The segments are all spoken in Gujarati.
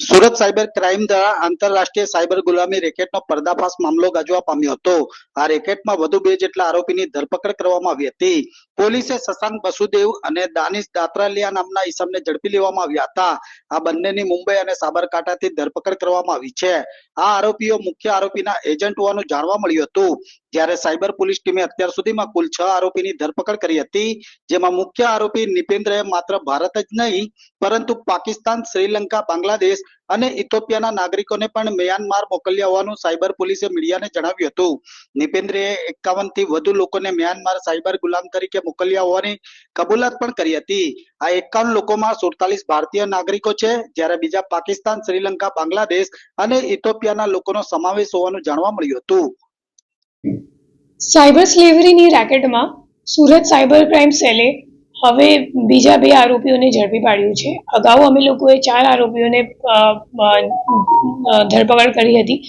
સુરત સાયબર ક્રાઇમ દ્વારા આંતરરાષ્ટ્રીય સાયબર ગુલામી રેકેટનો પર્દાફાશ મામલો ગાજવા પામ્યો હતો. આ રેકેટમાં વધુ બે જેટલા આરોપીની ધરપકડ કરવામાં આવી હતી. પોલીસે શશાંક બસુદેવ અને દાનિશ દાત્રાલિયા નામના ઈસમને ઝડપી લેવામાં આવ્યા હતા. આ બંનેની મુંબઈ અને સાબરકાંઠાથી ધરપકડ કરવામાં આવી છે. આ આરોપીઓ મુખ્ય આરોપીના એજન્ટ હોવાનું જાણવા મળ્યું હતું. જ્યારે સાયબર પોલીસ ટીમે અત્યાર સુધીમાં કુલ છ આરોપીની ધરપકડ કરી હતી. જેમાં મુખ્ય આરોપી નિપેન્દ્રએ માત્ર ભારત જ નહીં, પરંતુ પાકિસ્તાન, શ્રીલંકા, બાંગ્લાદેશ અને ઇથોપિયાના નાગરિકોને પણ મ્યાનમાર મોકલ્યા હોવાનું સાયબર પોલીસે મીડિયાને જણાવ્યું હતું. નિપેન્દ્રએ એકાવનથી વધુ લોકોને મ્યાનમાર સાયબર ગુલામ તરીકે મોકલ્યા હોવાની કબૂલાત પણ કરી હતી. આ એકાવન લોકોમાં સુડતાલીસ ભારતીય નાગરિકો છે, જ્યારે બીજા પાકિસ્તાન, શ્રીલંકા, બાંગ્લાદેશ અને ઇથોપિયાના લોકોનો સમાવેશ હોવાનું જાણવા મળ્યું હતું. સાયબર સ્લેવરીની રેકેટમાં સુરત સાયબર ક્રાઇમ સેલે હવે બીજા બે આરોપીઓને ઝડપી પાડ્યું છે. અગાઉ અમે લોકોએ ચાર આરોપીઓને ધરપકડ કરી હતી.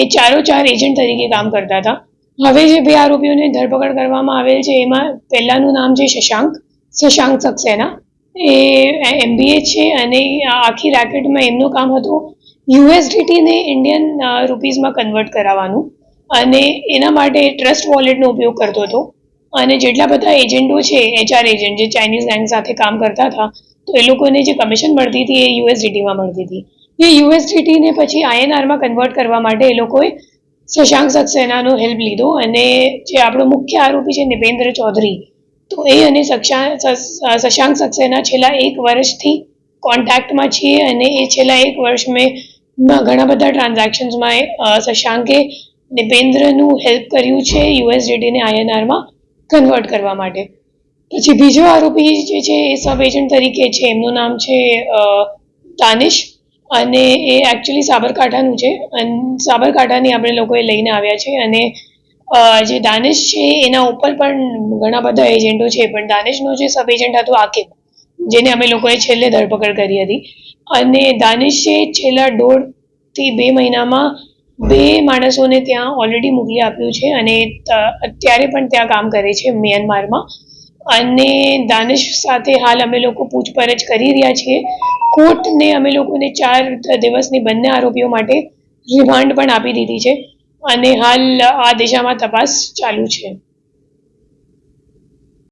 એ ચારો ચાર એજન્ટ તરીકે કામ કરતા હતા. હવે જે બે આરોપીઓને ધરપકડ કરવામાં આવેલ છે, એમાં પહેલાનું નામ છે શશાંક શશાંક સક્સેના. એ એમબીએ છે અને આખી રેકેટમાં એમનું કામ હતું યુએસડીટીને ઇન્ડિયન રૂપીઝમાં કન્વર્ટ કરાવવાનું. અને એના માટે ટ્રસ્ટ વોલેટનો ઉપયોગ કરતો હતો. અને જેટલા બધા એજન્ટો છે એચઆર એજન્ટ જે ચાઇનીઝ ગેંગ સાથે કામ કરતા હતા, તો એ લોકોને જે કમિશન મળતી હતી એ યુએસડીટીમાં મળતી હતી. એ યુએસડીટીને પછી આઈએનઆરમાં કન્વર્ટ કરવા માટે એ લોકોએ શશાંક સક્સેનાનો હેલ્પ લીધો અને જે આપણો મુખ્ય આરોપી છે નિપેન્દ્ર ચૌધરી, તો એ અને શશાંક સક્સેના છેલ્લા એક વર્ષથી કોન્ટેક્ટમાં છીએ અને એ છેલ્લા એક વર્ષ મેં ઘણા બધા ટ્રાન્ઝેક્શન્સમાં શશાંકે નિપેન્દ્રનું હેલ્પ કર્યું છે યુએસડીટીને આઈએનઆરમાં કન્વર્ટ કરવા માટે. પછી બીજો આરોપી જે છે એ સબ એજન્ટ તરીકે છે. એમનું નામ છે અ, દાનિશ અને એ એકચ્યુઅલી સાબરકાંઠાનું છે. અને સાબરકાંઠાની આપણે લોકોએ લઈને આવ્યા છે અને જે દાનિશ છે એના ઉપર પણ ઘણા બધા એજન્ટો છે. પણ દાનિશનો જે સબ એજન્ટ હતો આકિબ જેને અમે લોકોએ છેલ્લે ધરપકડ કરી હતી. અને દાનિશે છેલ્લા દોઢથી બે મહિનામાં બે માણસોને ત્યાં ઓલરેડી મોકલી આપ્યું છે અને અત્યારે પણ ત્યાં કામ કરે છે મ્યાનમારમાં અને દાનિશ સાથે હાલ અમે લોકો પૂછપરછ કરી રહ્યા છીએ. કોર્ટને અમે લોકોને ચાર દિવસની બંને આરોપીઓ માટે રિમાન્ડ પણ આપી દીધી છે. અને હાલ આ દિશામાં તપાસ ચાલુ છે.